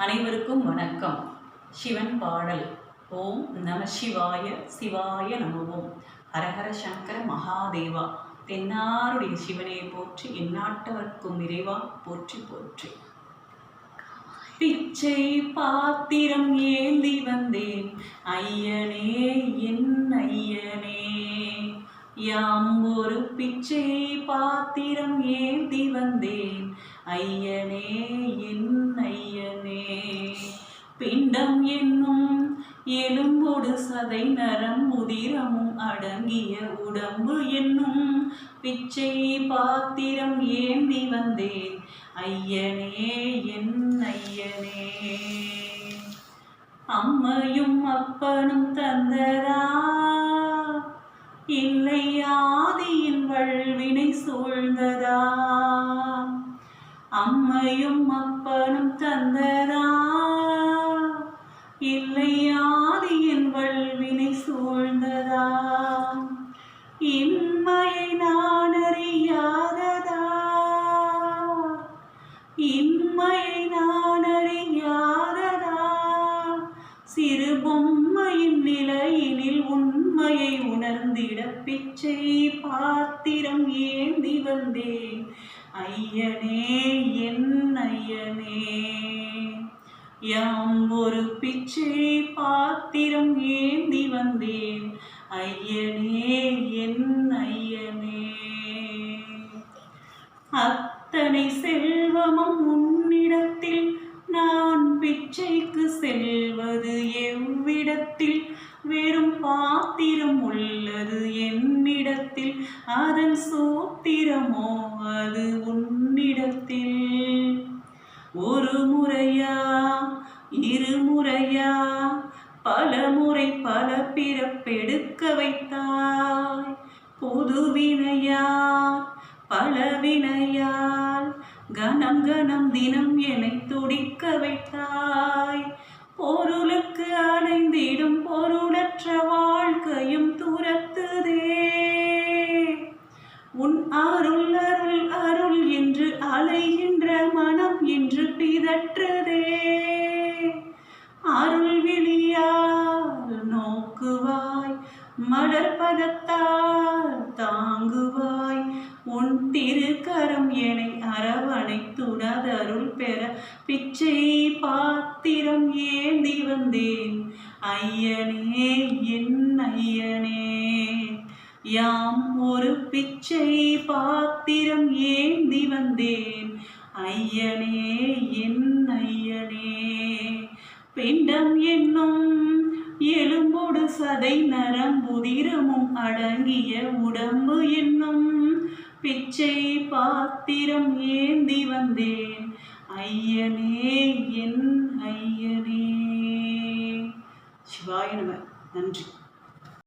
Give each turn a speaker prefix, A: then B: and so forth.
A: அனைவருக்கும் வணக்கம். சிவன் பாடல். ஓம் நம சிவாய சிவாய நமவோம். ஹரஹர சங்கர மகாதேவா. தென்னாருடைய சிவனை போற்றி எந்நாட்டவர்க்கும் இறைவா போற்றி போற்றி. பிச்சை பாத்திரம் ஏந்தி வந்தேன். ஐயனே என் ஐயனே. யாம் ஒரு பிச்சை பாத்திரம் ஏந்தி வந்தேன். ஐயனே என் ஐயனே. பிண்டம் என்னும் எலும்போடு சதை நரம் உதிரமும் அடங்கிய உடம்பு என்னும் பிச்சை பாத்திரம் ஏந்தி வந்தேன். ஐயனே என் ஐயனே. அம்மையும் அப்பனும் தந்ததா? இல்லை ஆதியின் வல்வினை சூழ்ந்ததா? அம்மையும் அப்பனும் தந்தரா இல்லை ஆதியின் வல்வினை சூழ்ந்ததா? இம்மையை நான் அறியாததா? இம்மையை நான் அறியாததா? சிறு பொம்மையின் நிலையினில் உண்மையை உணர்ந்திட பிச்சை பாத்திரம் ஏந்தி வந்தேன். ஐயனே என் ஐயனே. யாம் ஒரு பிச்சை பாத்திரம் ஏந்தி வந்தேன். ஐயனே என் ஐயனே. அத்தனை செல்வமும் உன்னிடத்தில் நான் பிச்சைக்கு செல்வது எவ்விடத்தில்? வெறும் பாத்திரம் உள்ளது என்னிடத்தில். அதன் சூத்திரமோ அது உன்னிடத்தில். ஒரு முறையா? இருமுறையா பல முறை பல பிறப்பெடுக்க வைத்தாய். பொதுவினையால் பல வினையால் கணம் கணம் தினம் என்னை துடிக்க வைத்தாய். பொருளுக்கு அடைந்திடும் பொருளற்ற வாழ்க்கையும் துரத்துதே. உன் அருள் அருள் அருள் என்று அலைகின்ற மனம் என்று பிதற்றுதே. அருள் விழியால் நோக்குவாய் மலர் பதத்தால் உன் திருக்கரம் என்னை அருள் பெற பிச்சை பாத்திரம் ஏந்தி வந்தேன். ஐயனே என் ஐயனே யாம் ஒரு பிச்சை பாத்திரம் ஏந்தி வந்தேன். ஐயனே என் ஐயனே பிண்டம் என்னும் எலும்போடு சதை நரம்புதிரமும் அடங்கிய உடம்பு என்னும் பிச்சை பாத்திரம் ஏந்தி வந்தேன். ஐயனே என் ஐயனே. சிவாய நம. நன்றி.